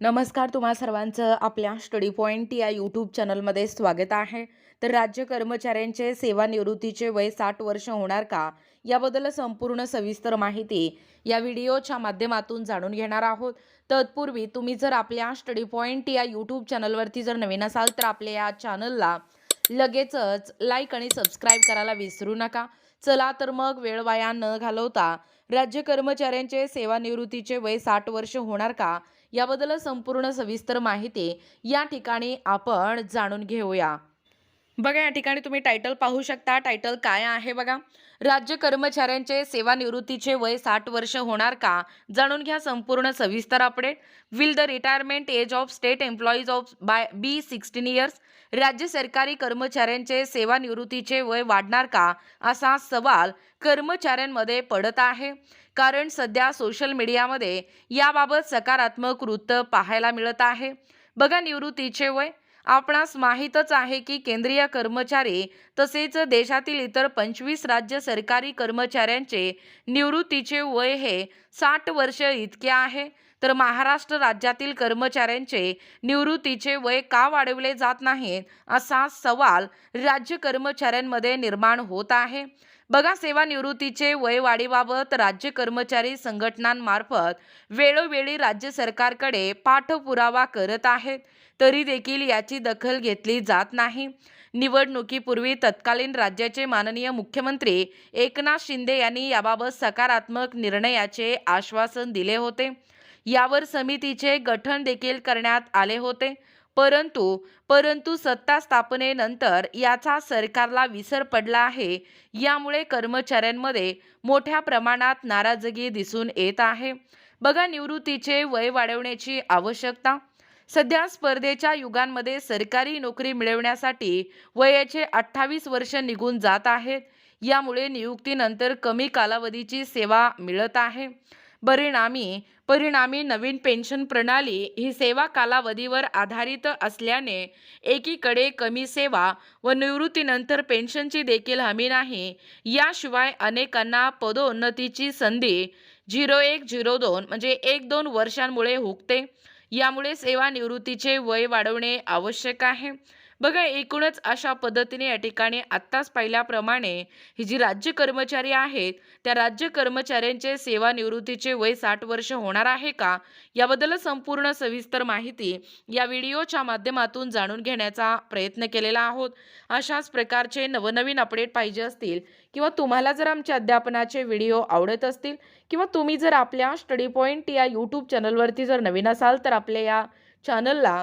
नमस्कार तुम्हा सर्वांचं आपल्या स्टडी पॉईंट या यूट्यूब चॅनलमध्ये स्वागत आहे. तर राज्य कर्मचाऱ्यांचे सेवानिवृत्तीचे वय साठ वर्ष होणार का? याबद्दल संपूर्ण सविस्तर माहिती या व्हिडिओच्या माध्यमातून जाणून घेणार आहोत. तत्पूर्वी तुम्ही जर आपल्या स्टडी पॉईंट या यूट्यूब चॅनलवरती जर नवीन असाल तर आपल्या या चॅनलला लगेचच लाईक आणि सबस्क्राईब करायला विसरू नका. चला तर मग वेळ वाया न घालवता राज्य कर्मचाऱ्यांचे सेवानिवृत्तीचे वय साठ वर्ष होणार का? याबद्दल संपूर्ण सविस्तर माहिती या ठिकाणी आपण जाणून घेऊया. बघा या ठिकाणी तुम्ही टायटल पाहू शकता. टायटल काय आहे बघा? राज्य कर्मचाऱ्यांचे सेवानिवृत्तीचे वय साठ वर्ष होणार का? जाणून घ्या संपूर्ण सविस्तर update will the retirement age of state employees of by be sixteen years राज्य सरकारी कर्मचाऱ्यांचे सेवानिवृत्तीचे वय वाढणार का? असा सवाल कर्मचाऱ्यांमध्ये पडत आहे. कारण सध्या सोशल मीडियामध्ये याबाबत सकारात्मक वृत्त पाहायला मिळत आहे. बघा निवृत्तीचे वय आपणास माहीतच आहे की केंद्रीय कर्मचारी तसेच देशातील इतर पंचवीस राज्य सरकारी कर्मचाऱ्यांचे निवृत्तीचे वय हे साठ वर्ष इतके आहे. तर महाराष्ट्र राज्यातील कर्मचाऱ्यांचे निवृत्तीचे वय का वाढवले जात नाहीत असा सवाल राज्य कर्मचाऱ्यांमध्ये निर्माण होत आहे. बघा सेवानिवृत्तीचे वय वाढीबाबत राज्य कर्मचारी संघटनांमार्फत वेळोवेळी राज्य सरकारकडे पाठपुरावा करत आहेत. तरी देखील याची दखल घेतली जात नाही. निवडणुकीपूर्वी तत्कालीन राज्याचे माननीय मुख्यमंत्री एकनाथ शिंदे यांनी याबाबत सकारात्मक निर्णयाचे आश्वासन दिले होते. यावर समितीचे गठन देखील करण्यात आले होते. परंतु परंतु सत्ता स्थापनेनंतर याचा सरकारला विसर पडला आहे. यामुळे कर्मचाऱ्यांमध्ये मोठ्या प्रमाणात नाराजगी दिसून येत आहे. बघा निवृत्तीचे वय वाढवण्याची आवश्यकता. सध्या स्पर्धेच्या युगांमध्ये सरकारी नोकरी मिळवण्यासाठी वयाचे अठ्ठावीस वर्ष निघून जात आहेत. यामुळे नियुक्तीनंतर कमी कालावधीची सेवा मिळत आहे. परिणामी परिणामी नवीन पेन्शन प्रणाली ही सेवा कालावधीवर आधारित असल्याने एकीकडे कमी सेवा व निवृत्तीनंतर पेन्शनची देखील हमी नाही याशिवाय अनेकांना पदोन्नतीची संधी झिरो एक झिरो दोन म्हणजे एक दोन वर्षांमुळे हुकते. यामुळे सेवानिवृत्तीचे वय वाढवणे आवश्यक आहे. बघा एकूणच अशा पद्धतीने या ठिकाणी आत्ताच पाहिल्याप्रमाणे ही जी राज्य कर्मचारी आहेत त्या राज्य कर्मचाऱ्यांचे सेवानिवृत्तीचे वय साठ वर्ष होणार आहे का? याबद्दल संपूर्ण सविस्तर माहिती या व्हिडिओच्या माध्यमातून जाणून घेण्याचा प्रयत्न केलेला आहोत. अशाच प्रकारचे नवनवीन अपडेट पाहिजे असतील किंवा तुम्हाला जर आमचे अध्यापनाचे व्हिडिओ आवडत असतील किंवा तुम्ही जर आपल्या स्टडी पॉईंट या यूट्यूब चॅनलवरती जर नवीन असाल तर आपल्या या चॅनलला